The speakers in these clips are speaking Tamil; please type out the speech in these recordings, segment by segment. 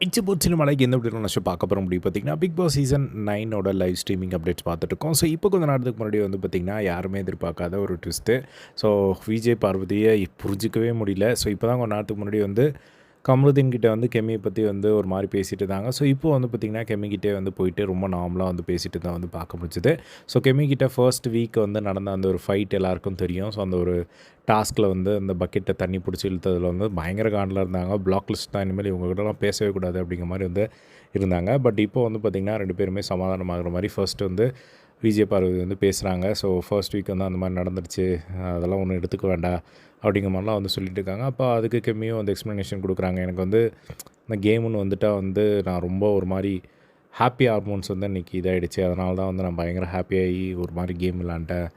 இச்சு போச்சு மலைக்கு எந்த எப்படி நினச்சி பார்க்க போகிற முடியும் பார்த்தீங்கன்னா பிக் பாஸ் சீசன் நைனோட லைவ் ஸ்ட்ரீமிங் அப்டேட்ஸ் பார்த்துட்ருக்கோம் ஸோ இப்போ கொஞ்சம் நேரத்துக்கு முன்னாடி வந்து பார்த்திங்கன்னா யாருமே எதிர்பார்க்காத ஒரு ட்விஸ்ட்டு ஸோ விஜய் பார்வதியை புரிஞ்சிக்கவே முடியல. ஸோ இப்போ தான் கொஞ்சம் நேரத்துக்கு முன்னாடி வந்து கமலுதீன் கிட்டே வந்து கெமியை பற்றி வந்து ஒரு மாதிரி பேசிட்டு இருந்தாங்க. ஸோ இப்போ வந்து பார்த்திங்கன்னா கெமிக்கிட்டே வந்து போயிட்டு ரொம்ப நார்மலாக வந்து பேசிட்டு தான் வந்து பார்க்க முடிஞ்சுது. ஸோ கெமிக்கிட்ட ஃபர்ஸ்ட் வீக் வந்து நடந்த அந்த ஒரு ஃபைட் எல்லாருக்கும் தெரியும். ஸோ அந்த ஒரு டாஸ்கில் வந்து அந்த பக்கெட்டை தண்ணி பிடிச்சி இழுத்ததில் வந்து பயங்கர காண்டில் இருந்தாங்க. பிளாக் லிஸ்ட் தான் இனிமேல் இவங்ககிட்டலாம் பேசவே கூடாது அப்படிங்கிற மாதிரி வந்து இருந்தாங்க. பட் இப்போ வந்து பார்த்திங்கன்னா ரெண்டு பேருமே சமாதானமாகிற மாதிரி ஃபர்ஸ்ட் வந்து விஜய பார்வதி வந்து பேசுகிறாங்க ஸோ ஃபர்ஸ்ட் வீக் வந்து அந்த மாதிரி நடந்துருச்சு. அதெல்லாம் ஒன்றும் எடுத்துக்க வேண்டாம் அப்படிங்கிற மாதிரிலாம் வந்து சொல்லிட்டு இருக்காங்க. அப்போ அதுக்கு கம்மியும் வந்து எக்ஸ்ப்ளனேஷன் கொடுக்குறாங்க. எனக்கு வந்து இந்த கேமுன்னு வந்துட்டால் வந்து நான் ரொம்ப ஒரு மாதிரி ஹாப்பி ஹார்மோன்ஸ் வந்து இன்றைக்கி இதாகிடுச்சு அதனால தான் வந்து நான் பயங்கர ஹாப்பியாகி ஒரு மாதிரி கேம் விளாண்டேன்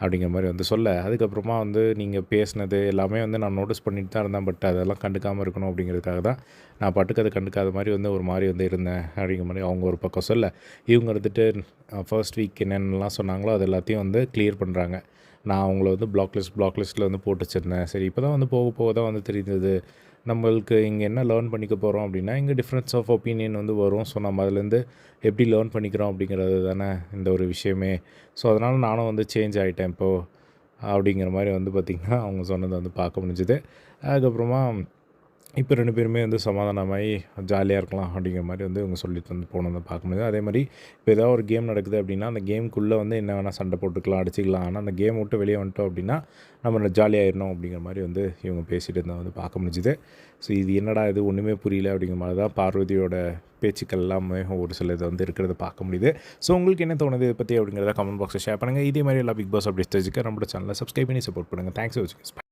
அப்படிங்கிற மாதிரி வந்து சொல்ல. அதுக்கப்புறமா வந்து நீங்கள் பேசினது எல்லாமே வந்து நான் நோட்டீஸ் பண்ணிட்டு தான் இருந்தேன். பட் அதெல்லாம் கண்டுக்காமல் இருக்கணும் அப்படிங்கிறதுக்காக தான் நான் பாட்டுக்கு அதை கண்டுக்காத மாதிரி வந்து ஒரு மாதிரி வந்து இருந்தேன் அப்படிங்கிற மாதிரி அவங்க ஒரு பக்கம் சொல்ல. இவங்க இருந்துட்டு ஃபர்ஸ்ட் வீக் என்னென்னலாம் சொன்னாங்களோ அது எல்லாத்தையும் வந்து கிளியர் பண்ணுறாங்க நான் அவங்கள வந்து பிளாக் லிஸ்ட் பிளாக் லிஸ்ட்டில் வந்து போட்டு வச்சுருந்தேன். சரி இப்போ தான் வந்து போக போக தான் வந்து தெரிந்தது. நம்மளுக்கு இங்கே என்ன லேர்ன் பண்ணிக்க போகிறோம் அப்படின்னா இங்கே டிஃப்ரென்ஸ் ஆஃப் ஒப்பீனியன் வந்து வரும். ஸோ நம்ம அதுலேருந்து எப்படி லேர்ன் பண்ணிக்கிறோம் அப்படிங்கிறது தானே இந்த ஒரு விஷயமே. ஸோ அதனால் நானும் வந்து சேஞ்ச் ஆகிட்டேன் இப்போது அப்படிங்கிற மாதிரி வந்து பார்த்திங்கன்னா அவங்க சொன்னதை வந்து பார்க்க முடிஞ்சுது. அதுக்கப்புறமா இப்போ ரெண்டு பேருமே வந்து சமாதானமாகி ஜாலியாக இருக்கலாம் அப்படிங்கிற மாதிரி வந்து இவங்க சொல்லி தந்து போனதை பார்க்க முடியுது. அதே மாதிரி இப்போ ஏதாவது ஒரு கேம் நடக்குது அப்படின்னா அந்த கேமுக்குள்ளே வந்து என்ன வேணால் சண்டை போட்டுக்கலாம் அடிச்சிக்கலாம். ஆனால் அந்த கேம் விட்டு வெளியே வந்துட்டோம் அப்படின்னா நம்ம ஜாலியாகிடணும் அப்படிங்கிற மாதிரி வந்து இவங்க பேசிகிட்டு இருந்தால் வந்து பார்க்க முடிஞ்சுது. ஸோ இது என்னடா இது? ஒன்றுமே புரியல அப்படிங்கிற மாதிரி தான் பார்வதியோட பேச்சுக்கள் எல்லாமே ஒரு சில இது வந்து இருக்கிறத பார்க்க முடியுது. ஸோ உங்களுக்கு என்ன தோணுது இதை பற்றி அப்படிங்கிறத கமெண்ட் பாக்ஸில் ஷேர் பண்ணுங்கள் இதே மாதிரி எல்லா பிக் பாஸ் அப்படி தெரிஞ்சுக்க நம்மளோட சேனலை சப்ஸ்கிரைப் பண்ணி சப்போர்ட் பண்ணுங்கள் தேங்க்ஸ் வச்சுக்கோங்க.